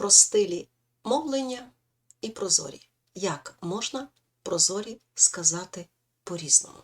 про стилі мовлення і прозорі. Як можна прозорі сказати по-різному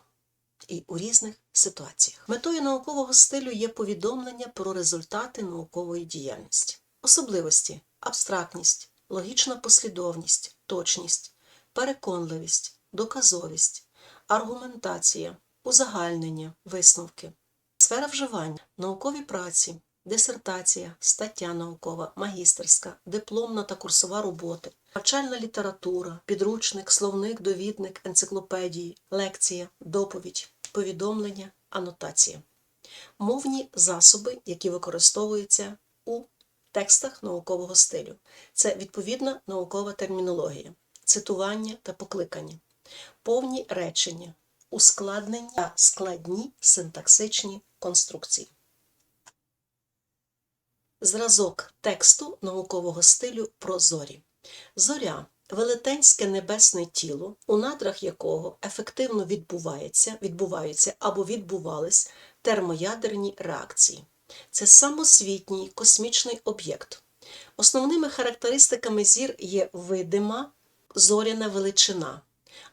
і у різних ситуаціях. Метою наукового стилю є повідомлення про результати наукової діяльності, особливості, абстрактність, логічна послідовність, точність, переконливість, доказовість, аргументація, узагальнення, висновки, сфера вживання, наукові праці, дисертація, стаття наукова, магістерська, дипломна та курсова роботи, навчальна література, підручник, словник, довідник, енциклопедії, лекція, доповідь, повідомлення, анотація. Мовні засоби, які використовуються у текстах наукового стилю. Це відповідна наукова термінологія, цитування та покликання, повні речення, ускладнення та складні синтаксичні конструкції. Зразок тексту наукового стилю про зорі. Зоря велетенське небесне тіло, у надрах якого ефективно відбувається, відбуваються або відбувались термоядерні реакції. Це самосвітній космічний об'єкт. Основними характеристиками зір є видима зоряна величина,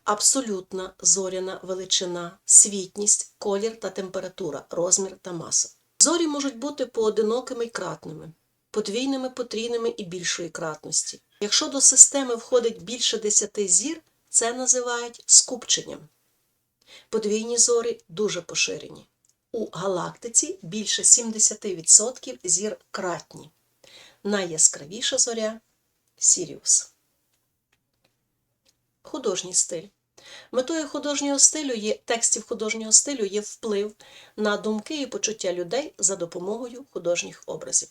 абсолютна зоряна величина, світність, колір та температура, розмір та маса. Зорі можуть бути поодинокими й кратними, подвійними, потрійними і більшої кратності. Якщо до системи входить більше 10 зір, це називають скупченням. Подвійні зорі дуже поширені. У галактиці більше 70% зір кратні. Найяскравіша зоря Сіріус. Художній стиль. Метою художнього стилю є текстів художнього стилю є вплив на думки і почуття людей за допомогою художніх образів.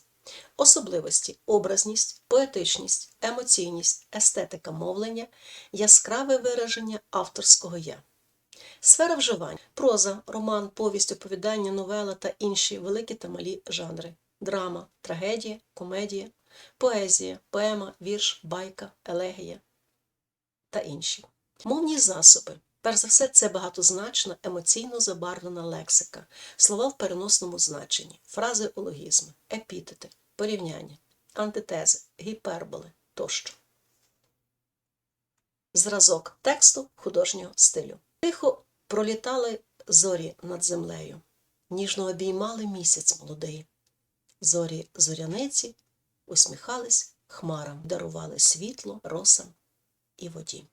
Особливості образність, поетичність, емоційність, естетика мовлення, яскраве вираження авторського я. Сфера вживання проза, роман, повість, оповідання, новела та інші великі та малі жанри, драма, трагедія, комедія, поезія, поема, вірш, байка, елегія та інші. Мовні засоби. Перш за все, це багатозначна, емоційно забарвлена лексика, слова в переносному значенні, фразеологізми, епітети, порівняння, антитези, гіперболи тощо. Зразок тексту художнього стилю. Тихо пролітали зорі над землею, ніжно обіймали місяць молодий. Зорі зоряниці усміхались хмарам, дарували світло, росам і воді.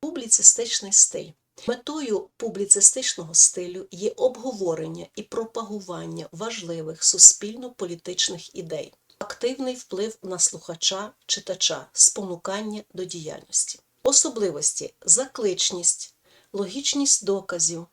Публіцистичний стиль. Метою публіцистичного стилю є обговорення і пропагування важливих суспільно-політичних ідей, активний вплив на слухача, читача, спонукання до діяльності, особливості, закличність, логічність доказів,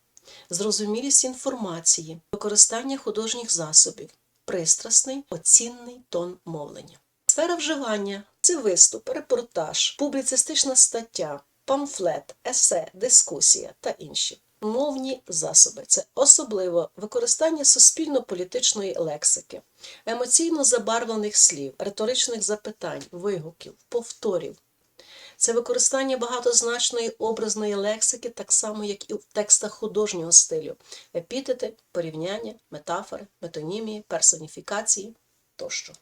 зрозумілість інформації, використання художніх засобів, пристрасний, оцінний тон мовлення. Сфера вживання це виступ, репортаж, публіцистична стаття, памфлет, есе, дискусія та інші. Мовні засоби це особливо використання суспільно-політичної лексики, емоційно забарвлених слів, риторичних запитань, вигуків, повторів. Це використання багатозначної образної лексики, так само, як і в текстах художнього стилю, епітети, порівняння, метафори, метонімії, персоніфікації тощо.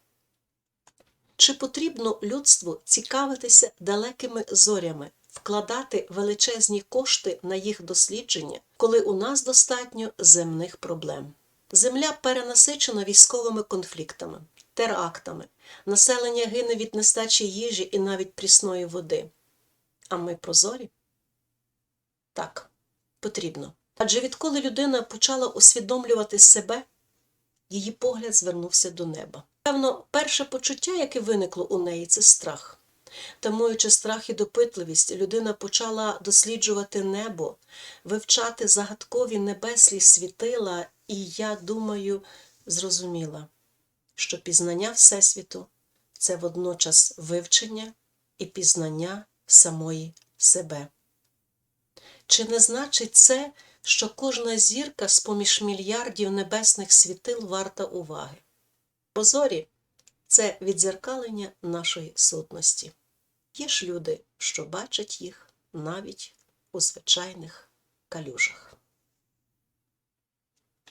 Чи потрібно людству цікавитися далекими зорями, вкладати величезні кошти на їх дослідження, коли у нас достатньо земних проблем? Земля перенасичена військовими конфліктами, терактами, населення гине від нестачі їжі і навіть прісної води. А ми прозорі? Так, потрібно. Адже відколи людина почала усвідомлювати себе, її погляд звернувся до неба. Певно, перше почуття, яке виникло у неї, це страх. Тамуючи страх і допитливість, людина почала досліджувати небо, вивчати загадкові небеслі світила, і я думаю, зрозуміла, що пізнання Всесвіту це водночас вивчення і пізнання самої себе. Чи не значить це, що кожна зірка з поміж мільярдів небесних світил варта уваги? Прозорі це відзеркалення нашої сутності. Є ж люди, що бачать їх навіть у звичайних калюжах.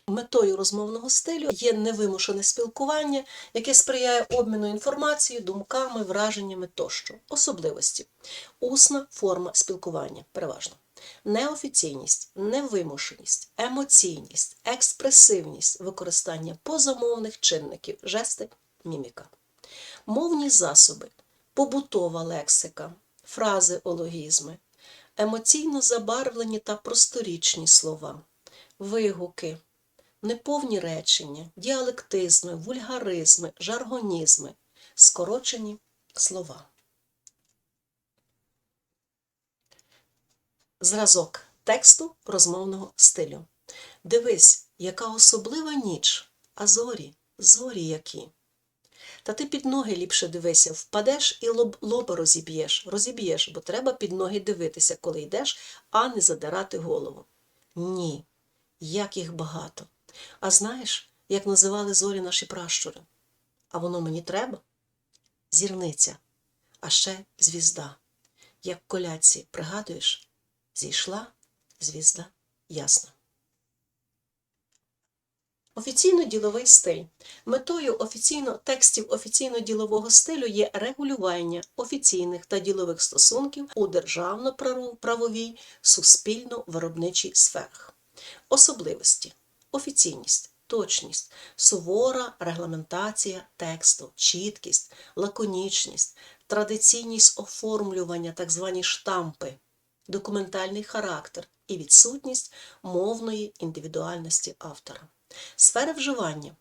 Метою розмовного стилю є невимушене спілкування, яке сприяє обміну інформацією, думками, враженнями тощо. Особливості. Усна форма спілкування переважно. Неофіційність, невимушеність, емоційність, експресивність, використання позамовних чинників, жести, міміка. Мовні засоби, побутова лексика, фрази, ологізми, емоційно забарвлені та просторічні слова, вигуки, неповні речення, діалектизми, вульгаризми, жаргонізми, скорочені слова. Зразок тексту розмовного стилю. Дивись, яка особлива ніч, а зорі, зорі які. Та ти під ноги ліпше дивися, впадеш і лоб, лоба розіб'єш, розіб'єш, бо треба під ноги дивитися, коли йдеш, а не задирати голову. Ні, як їх багато. А знаєш, як називали зорі наші пращури? А воно мені треба? Зірниця, а ще звізда. Як коляці, пригадуєш, зійшла звізда ясна. Офіційно-діловий стиль. Метою офіційно текстів офіційно-ділового стилю є регулювання офіційних та ділових стосунків у державно-правовій суспільно-виробничій сферах. Особливості офіційність, точність, сувора регламентація тексту, чіткість, лаконічність, традиційність оформлювання, так звані штампи, документальний характер і відсутність мовної індивідуальності автора. Сфери вживання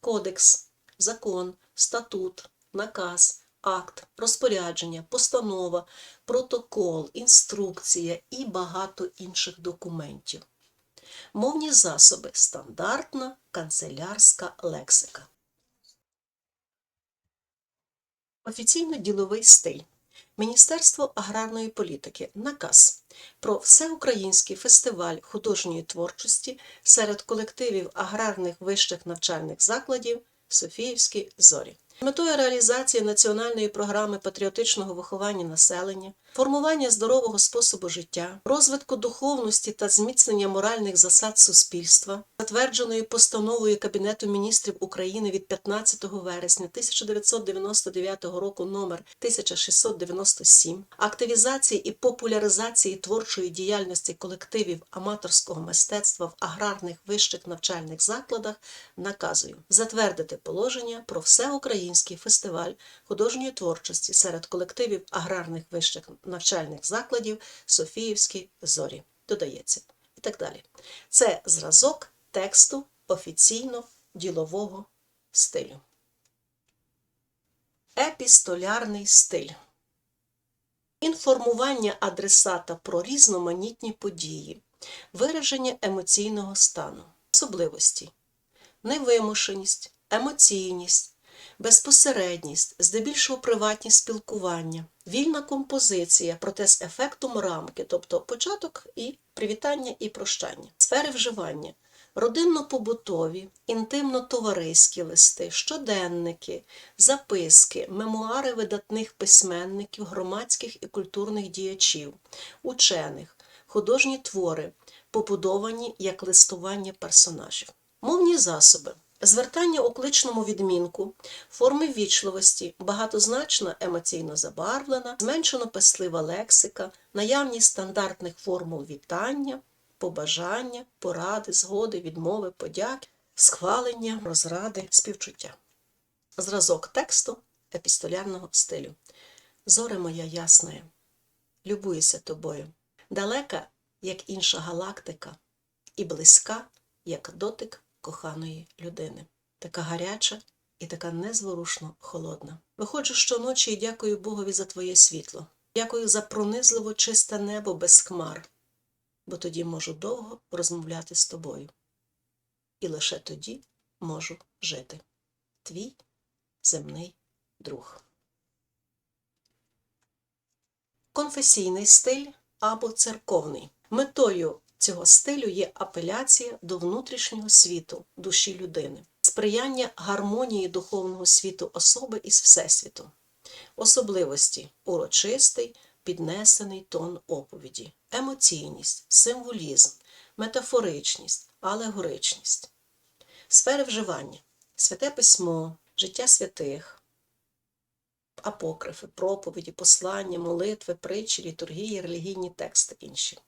кодекс, закон, статут, наказ, акт, розпорядження, постанова, протокол, інструкція і багато інших документів. Мовні засоби стандартна канцелярська лексика. Офіційно-діловий стиль. Міністерство аграрної політики наказ про всеукраїнський фестиваль художньої творчості серед колективів аграрних вищих навчальних закладів Софіївські зорі. Метою реалізації національної програми патріотичного виховання населення, формування здорового способу життя, розвитку духовності та зміцнення моральних засад суспільства, затвердженої постановою Кабінету міністрів України від 15 вересня 1999 року номер 1697, активізації і популяризації творчої діяльності колективів аматорського мистецтва в аграрних вищих навчальних закладах наказую затвердити положення про Всеукраїнський фестиваль художньої творчості серед колективів аграрних вищих навчальних закладів Софіївські зорі. Додається. І так далі. Це зразок тексту офіційно-ділового стилю. Епістолярний стиль. Інформування адресата про різноманітні події, вираження емоційного стану, особливості, невимушеність, емоційність, безпосередність, здебільшого приватні спілкування, вільна композиція, проте з ефектом рамки, тобто початок і привітання і прощання, сфери вживання. Родинно-побутові, інтимно-товариські листи, щоденники, записки, мемуари видатних письменників, громадських і культурних діячів, учених, художні твори, побудовані як листування персонажів, мовні засоби. Звертання у кличному відмінку, форми ввічливості, багатозначна емоційно забарвлена, зменшено песлива лексика, наявність стандартних формул вітання, побажання, поради, згоди, відмови, подяки, схвалення, розради, співчуття. Зразок тексту епістолярного стилю. Зоре моя ясна, любуюся тобою, далека, як інша галактика, і близька, як дотик коханої людини, така гаряча і така незворушно холодна. Виходжу щоночі і дякую Богові за твоє світло. Дякую за пронизливо чисте небо без хмар, бо тоді можу довго розмовляти з тобою. І лише тоді можу жити. Твій земний друг. Конфесійний стиль або церковний. Метою цього стилю є апеляція до внутрішнього світу душі людини, сприяння гармонії духовного світу особи із Всесвітом, особливості урочистий, піднесений тон оповіді, емоційність, символізм, метафоричність, алегоричність. Сфери вживання: святе письмо, життя святих, апокрифи, проповіді, послання, молитви, притчі, літургії, релігійні тексти інші.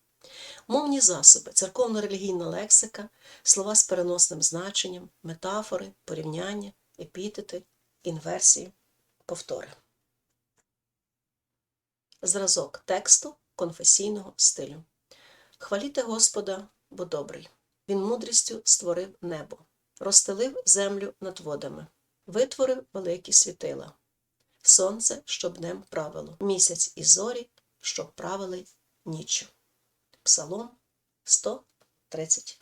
Мовні засоби, церковно-релігійна лексика, слова з переносним значенням, метафори, порівняння, епітети, інверсії, повтори. Зразок тексту конфесійного стилю. Хваліте Господа, бо добрий. Він мудрістю створив небо, розстелив землю над водами, витворив великі світила, сонце, щоб днем правило, місяць і зорі, щоб правили ніччю. Псалом 136